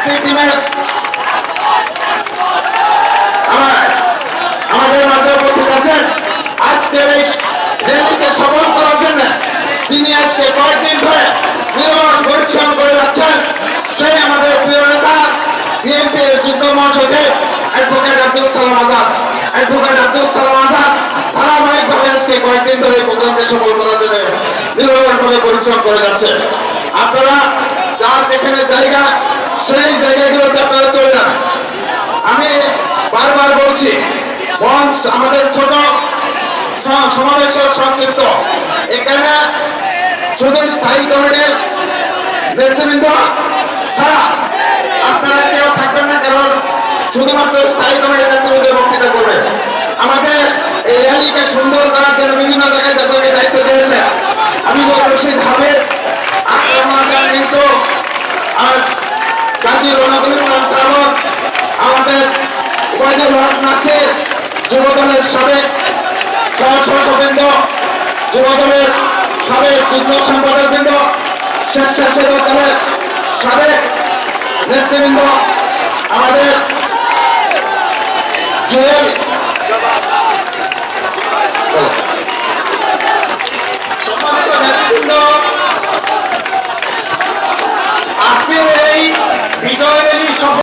চাকরি দিবেন আমাদের মাঝে উপস্থিত আছেন। আজকের এই র্যালিকে সফল ধরে নির্মাণ পরিশ্রম ধরে প্রোগ্রামকে সফল করার জন্য নির্ভরভাবে পরিশ্রম করে যাচ্ছে আপনারা যার যেখানে জায়গা বলছি আমাদের ছোট সমাবেশ সংক্ষিপ্ত। এখানে শুধু স্থায়ী কমিটির নেতৃবৃন্দ ছাড়া আপনারা কেউ থাকবেন না কারণ শুধুমাত্র স্থায়ী কমিটির নেতৃবৃন্দ বক্তৃতা করবে। আমাদের এই র্যালিকে সুন্দর করার জন্য বিভিন্ন জায়গায় যাদেরকে দায়িত্ব দিয়েছে। আমি সেই ধাপে আক্রমণ আজ কাজী রনকুল ইসলাম শ্রাবণ যুবদলের সাবেক সহসভাবৃন্দ যুবদলের সাবেক যুগ্ম সম্পাদক বৃন্দ স্বেচ্ছাসেবক দলের সাবেক নেতৃবৃন্দ আমাদের জুয়েল